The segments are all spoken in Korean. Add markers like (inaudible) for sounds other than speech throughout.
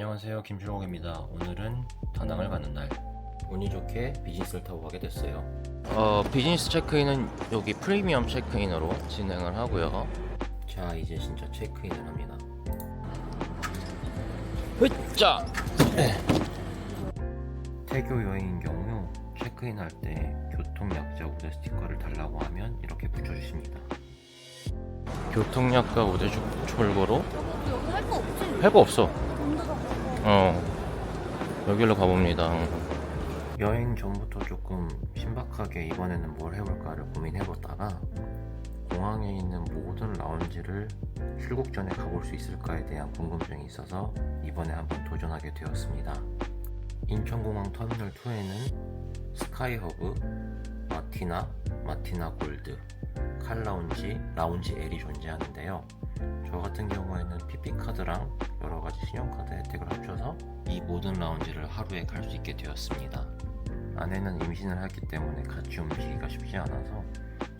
안녕하세요. 김주록입니다. 오늘은 다낭을 가는 날. 운이 좋게 비즈니스를 타고 가게 됐어요. 어 비즈니스 체크인은 여기 프리미엄 체크인으로 진행을 하고요. 자 이제 진짜 체크인을 합니다. 으짜 (clears throat) 태교 여행인 경우 체크인 할 때 교통약자 우대 스티커를 달라고 하면 이렇게 붙여주십니다 교통약자 우대 출고로? 여기 할거 없지? 할거 없어. 어. 여기로 가봅니다. 여행 전부터 조금 신박하게 이번에는 뭘 해볼까를 고민해보다가 공항에 있는 모든 라운지를 출국 전에 가볼 수 있을까에 대한 궁금증이 있어서 이번에 한번 도전하게 되었습니다. 인천공항 터미널 2에는 스카이허브, 마티나, 마티나 골드, 칼 라운지, 라운지 L이 존재하는데요 저 같은 경우에는 PP카드랑 여러 가지 신용카드 혜택을 합쳐서 이 모든 라운지를 하루에 갈 수 있게 되었습니다. 아내는 임신을 했기 때문에 같이 움직이기가 쉽지 않아서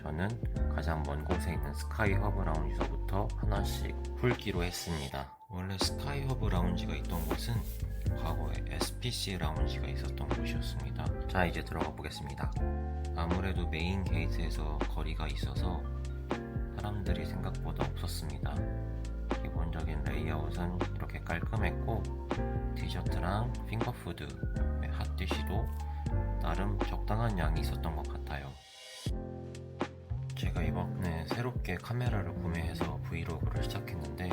저는 가장 먼 곳에 있는 스카이 허브 라운지서부터 하나씩 훑기로 했습니다. 원래 스카이 허브 라운지가 있던 곳은 과거에 SPC 라운지가 있었던 곳이었습니다. 자, 이제 들어가 보겠습니다. 아무래도 메인 게이트에서 거리가 있어서 사람들이 생각보다 없었습니다. 기본적인 레이아웃은 이렇게 깔끔했고 디저트랑 핑거푸드, 네, 핫디시도 나름 적당한 양이 있었던 것 같아요. 제가 이번에 새롭게 카메라를 구매해서 브이로그를 시작했는데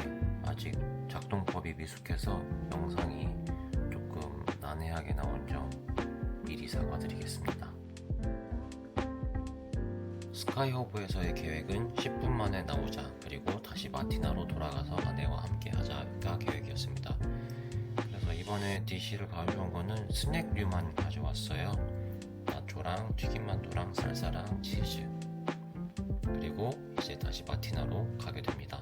아직 작동법이 미숙해서 미리 사과드리겠습니다. 스카이허브에서의 계획은 10분 만에 나오자 그리고 다시 마티나로 돌아가서 아내와 함께 하자가 계획이었습니다. 그래서 이번에 DC를 가져온 거는 스낵류만 가져왔어요. 나초랑 튀김만두랑 살사랑 치즈 그리고 이제 다시 마티나로 가게 됩니다.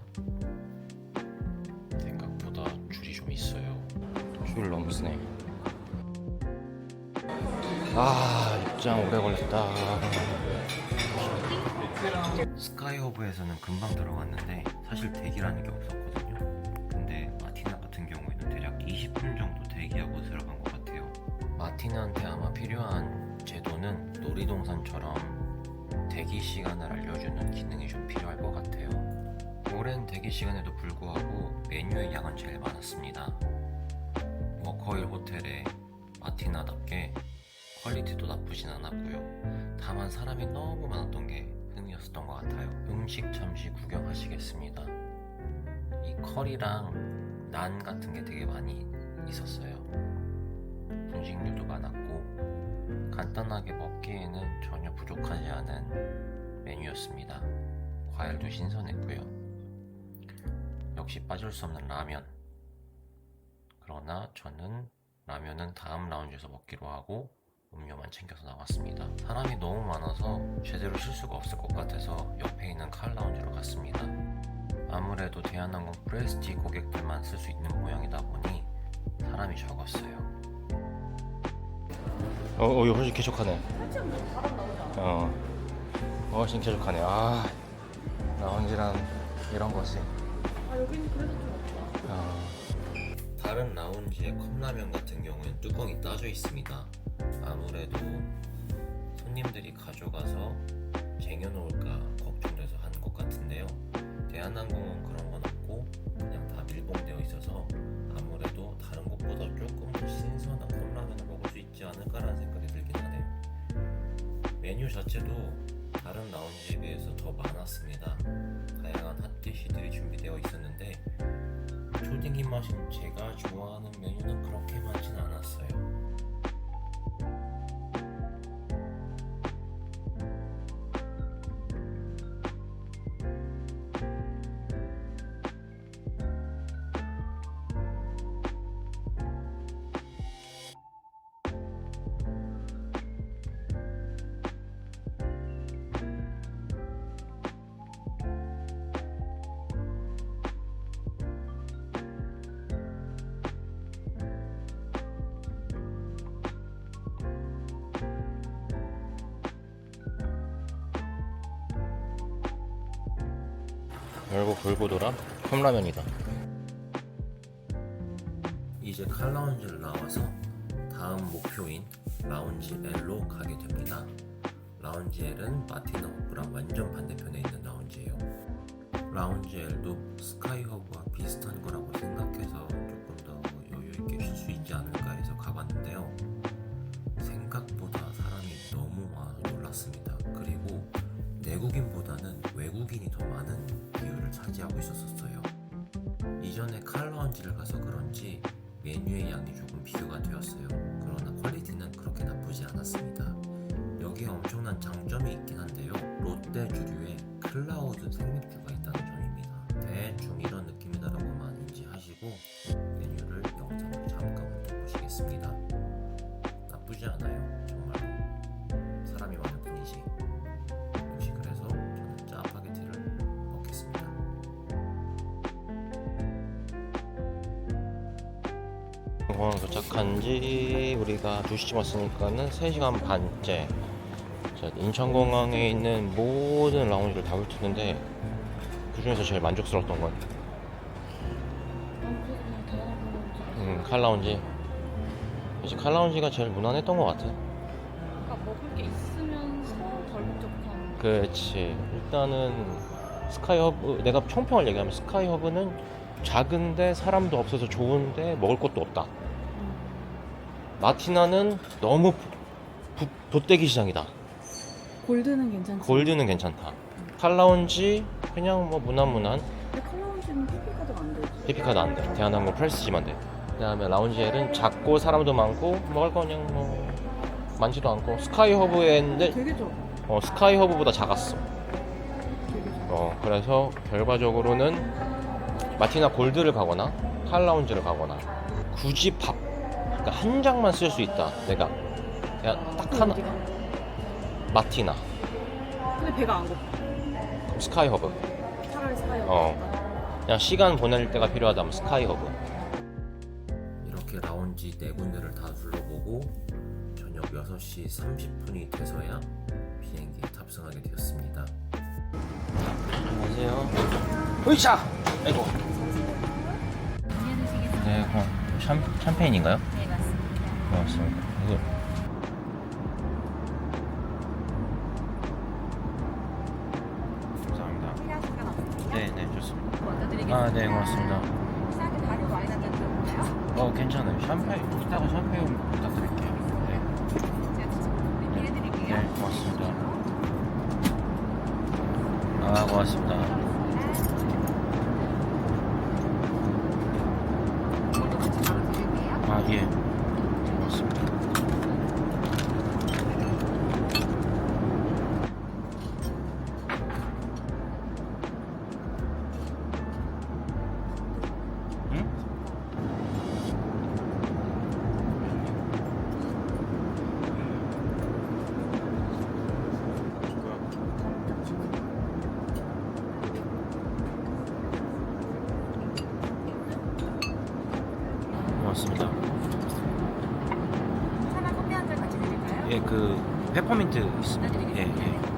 생각보다 줄이 좀 있어요. 줄 너무 쓰네. 아 입장 오래 걸렸다. 스카이허브에서는 금방 들어갔는데 사실 대기라는 게 없었거든요. 근데 마티나 같은 경우에는 대략 20분 정도 대기하고 들어간 것 같아요. 마티나한테 아마 필요한 제도는 놀이동산처럼 대기 시간을 알려주는 기능이 좀 필요할 것 같아요. 오랜 대기 시간에도 불구하고 메뉴의 양은 제일 많았습니다. 워커힐 호텔의 마티나답게 퀄리티도 나쁘진 않았고요. 다만 사람이 너무 많았던 게 흠이었던 것 같아요. 음식 잠시 구경하시겠습니다. 이 컬이랑 난 같은 게 되게 많이 있었어요. 분식류도 많았고 간단하게 먹기에는 전혀 부족하지 않은 메뉴였습니다. 과일도 신선했고요. 역시 빠질 수 없는 라면. 그러나 저는 라면은 다음 라운지에서 먹기로 하고 음료만 챙겨서 나왔습니다. 사람이 너무 많아서 제대로 쉴 수가 없을 것 같아서 옆에 있는 칼 라운지로 갔습니다. 아무래도 대한항공 프레스티 고객들만 쓸 수 있는 모양이다 보니 사람이 적었어요. 어, 어, 이거 훨씬 쾌적하네. 어, 훨씬 쾌적하네. 아, 라운지란 이런 거지. 아 여기는 그래도 좀 없다. 어. 다른 라운지의 컵라면 같은 경우엔 뚜껑이 따져 있습니다. 아무래도 손님들이 가져가서 쟁여놓을까 걱정돼서 한 것 같은데요. 대한항공은 그런 건 없고 그냥 다 밀봉되어 있어서 아무래도 다른 곳보다 조금 더 신선한 컵라면을 먹을 수 있지 않을까라는 생각이 들긴 하네요. 메뉴 자체도 다른 라운지에 비해서 더 많았습니다. 다양한 핫디시들이 준비되어 있었는데 초딩 입맛인 제가 좋아하는 메뉴는 그렇게 많진 않았어요. 열고 돌고 돌아 컵라면이다. 이제 칼라운지를 나와서 다음 목표인 라운지 L로 가게 됩니다. 라운지 L은 마티나 호프랑 완전 반대편에 있는 라운지예요. 라운지 L도 스카이 허브와 비슷한 거라고 생각해서 조금 더 여유 있게 쉴 수 있지 않을까 해서 가봤는데요. 생각보다 사람이 너무 많아서 놀랐습니다. 있었어요. 이전에 칼라운지를 가서 그런지 메뉴의 양이 조금 비교가 되었어요. 그러나 퀄리티는 그렇게 나쁘지 않았습니다. 여기에 엄청난 장점이 있긴 한데요. 롯데 주류에 클라우드 생맥 공항 도착한 지 우리가 2시쯤 왔으니까는 3시간 반째. 자, 인천공항에 있는 모든 라운지를 다 훑었는데 그 중에서 제일 만족스러웠던 건? 음, 칼라운지. 이제 칼라운지가 제일 무난했던 것 같아. 그러니까 먹을 게 있으면서 덜 복잡한 그렇지 일단은 스카이허브 내가 평평을 얘기하면 스카이허브는 작은데 사람도 없어서 좋은데 먹을 것도 없다. 음. 마티나는 너무 부- 돗대기 시장이다. 골드는 괜찮지? 골드는 괜찮다. 칼라운지 그냥 뭐 무난무난. 근데 칼라운지는 PP카드가 안 되지. 피피카드 안 돼. 대한항공 프레스지만 돼. 그다음에 라운지엘은 작고 사람도 많고 먹을 거 그냥 뭐 많지도 않고 스카이허브에 있는데 되게 좋아. 어, 스카이허브보다 작았어. 어, 그래서 결과적으로는 마티나 골드를 가거나 칼라운지를 가거나 굳이 밥 그러니까 한 장만 쓸 수 있다 내가. 그냥 딱 하나. 어디가? 마티나. 근데 배가 안 고파. 그럼 스카이허브. 차라리 스카이 어. 그냥 시간 보낼 때가 필요하다면 스카이허브. 이렇게 라운지 네 군데를 다 둘러보고 저녁 6시 30분이 돼서야 비행기에 탑승하게 되었습니다. 안녕하세요. 으이샤! 아이고. 네, 어, 샴, 샴페인인가요? 네, 맞습니다. 고맙습니다 이거 감사합니다 필요하신 건 없으세요? 네, 네, 좋습니다 먼저 드리겠습니다. 아, 네, 고맙습니다 식사한테 다른 와인 한잔 드릴까요? 어 괜찮아요. 샴페인 이따가 샴페인 부탁드릴게요. 네, 제가 직접 준비해드릴게요. 네 고맙습니다. 아 고맙습니다. 고맙습니다. 차나 커피 한 잔 같이 드릴까요? 예, 그 페퍼민트 있습니다. 예, 예.